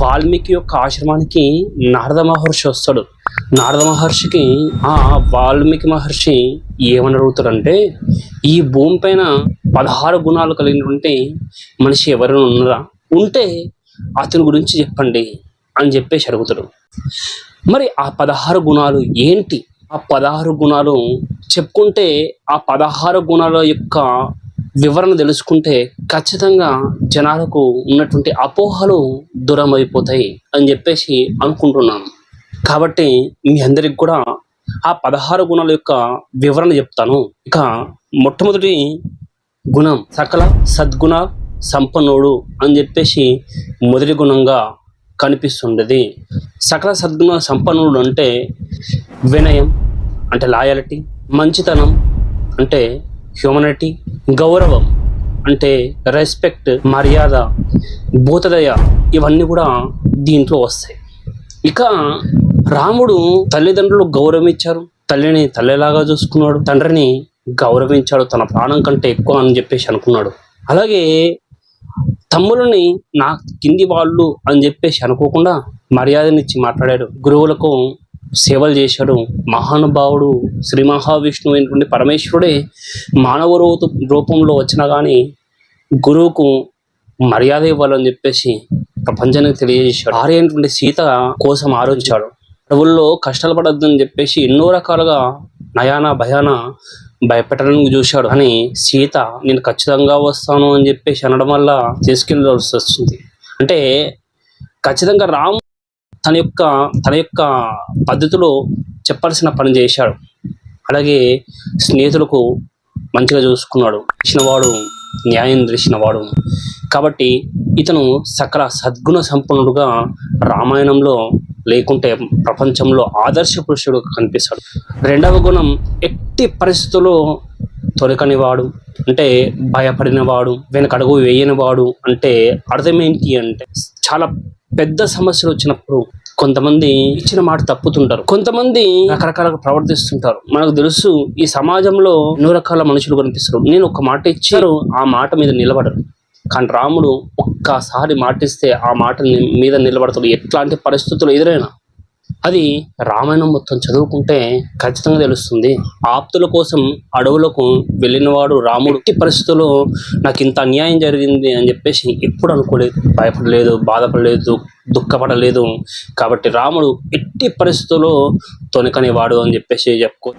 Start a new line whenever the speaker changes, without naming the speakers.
వాల్మీకి యొక్క ఆశ్రమానికి నారద మహర్షి వస్తాడు. నారద మహర్షికి ఆ వాల్మీకి మహర్షి ఏమని అడుగుతాడంటే ఈ భూమి పైన పదహారు గుణాలు కలిగినటువంటి మనిషి ఎవరైనా ఉన్నారా? ఉంటే అతని గురించి చెప్పండి అని చెప్పేసి అడుగుతాడు. మరి ఆ పదహారు గుణాలు ఏంటి? ఆ పదహారు గుణాలు చెప్పుకుంటే ఆ పదహారు గుణాల యొక్క వివరణ తెలుసుకుంటే ఖచ్చితంగా జనాలకు ఉన్నటువంటి అపోహలు దూరం అయిపోతాయి అని చెప్పేసి అనుకుంటున్నాను కాబట్టి మీ అందరికి కూడా ఆ పదహారు గుణాల యొక్క వివరణ చెప్తాను. ఇక మొట్టమొదటి గుణం సకల సద్గుణ సంపన్నుడు అని చెప్పేసి మొదటి గుణంగా కనిపిస్తుండేది. సకల సద్గుణ సంపన్నుడు అంటే వినయం అంటే లాయాలిటీ మంచితనం అంటే హ్యూమనిటీ గౌరవం అంటే రెస్పెక్ట్ మర్యాద భూతదయ ఇవన్నీ కూడా దీంట్లో వస్తాయి. ఇక రాముడు తల్లిదండ్రులు గౌరవించారు తల్లిని తల్లిలాగా చూసుకున్నాడు. తండ్రిని గౌరవించాడు. తన ప్రాణం కంటే ఎక్కువ అని చెప్పేసి అనుకున్నాడు. అలాగే తమ్ములని నా కింది వాళ్ళు అని చెప్పేసి అనుకోకుండా మర్యాదనిచ్చి మాట్లాడాడు. గురువులకు సేవలు చేశాడు. మహానుభావుడు శ్రీ మహావిష్ణువు అయినటువంటి పరమేశ్వరుడే మానవ రూపంలో వచ్చినా కానీ గురువుకు మర్యాద ఇవ్వాలని చెప్పేసి ప్రపంచానికి తెలియజేశాడు. భార్య అయినటువంటి సీత కోసం ఆలోచించాడు అడవుల్లో కష్టాలు పడొద్దని చెప్పేసి ఎన్నో రకాలుగా నయాన భయాన భయపెట్టడానికి చూశాడు. అని సీత నేను ఖచ్చితంగా వస్తాను అని చెప్పేసి అనడం వల్ల తీసుకెళ్ళవలసి వస్తుంది. అంటే ఖచ్చితంగా రాము తన యొక్క తన యొక్క పద్ధతిలో చెప్పాల్సిన పని చేశాడు. అలాగే స్నేహితులకు మంచిగా చూసుకున్నాడు. ఇచ్చినవాడు న్యాయం తెలిసినవాడు కాబట్టి ఇతను సకల సద్గుణ సంపన్నుడుగా రామాయణంలో లేకుంటే ప్రపంచంలో ఆదర్శ పురుషుడు కనిపిస్తాడు. రెండవ గుణం ఎట్టి పరిస్థితుల్లో తొలకనివాడు. అంటే భయపడినవాడు వెనకడుగు వేయనివాడు అంటే అర్థం ఏంటి అంటే చాలా పెద్ద సమస్యలు వచ్చినప్పుడు కొంతమంది ఇచ్చిన మాట తప్పుతుంటారు. కొంతమంది రకరకాలుగా ప్రవర్తిస్తుంటారు. మనకు తెలుసు ఈ సమాజంలో ఎన్నో రకాల మనుషులు కనిపిస్తారు. నేను ఒక మాట ఇచ్చారు ఆ మాట మీద నిలబడరు. కానీ రాముడు ఒక్కసారి మాటిస్తే ఆ మాట మీద నిలబడతాడు. ఎట్లాంటి పరిస్థితులు ఎదురైనా అది రామాయణం మొత్తం చదువుకుంటే ఖచ్చితంగా తెలుస్తుంది. ఆప్తుల కోసం అడవులకు వెళ్ళినవాడు రాముడు. ఎట్టి పరిస్థితుల్లో నాకు ఇంత అన్యాయం జరిగింది అని చెప్పేసి ఎప్పుడు అనుకోలేదు. భయపడలేదు బాధపడలేదు దుఃఖపడలేదు. కాబట్టి రాముడు ఎట్టి పరిస్థితుల్లో తొనకనేవాడు అని చెప్పేసి చెప్పుకో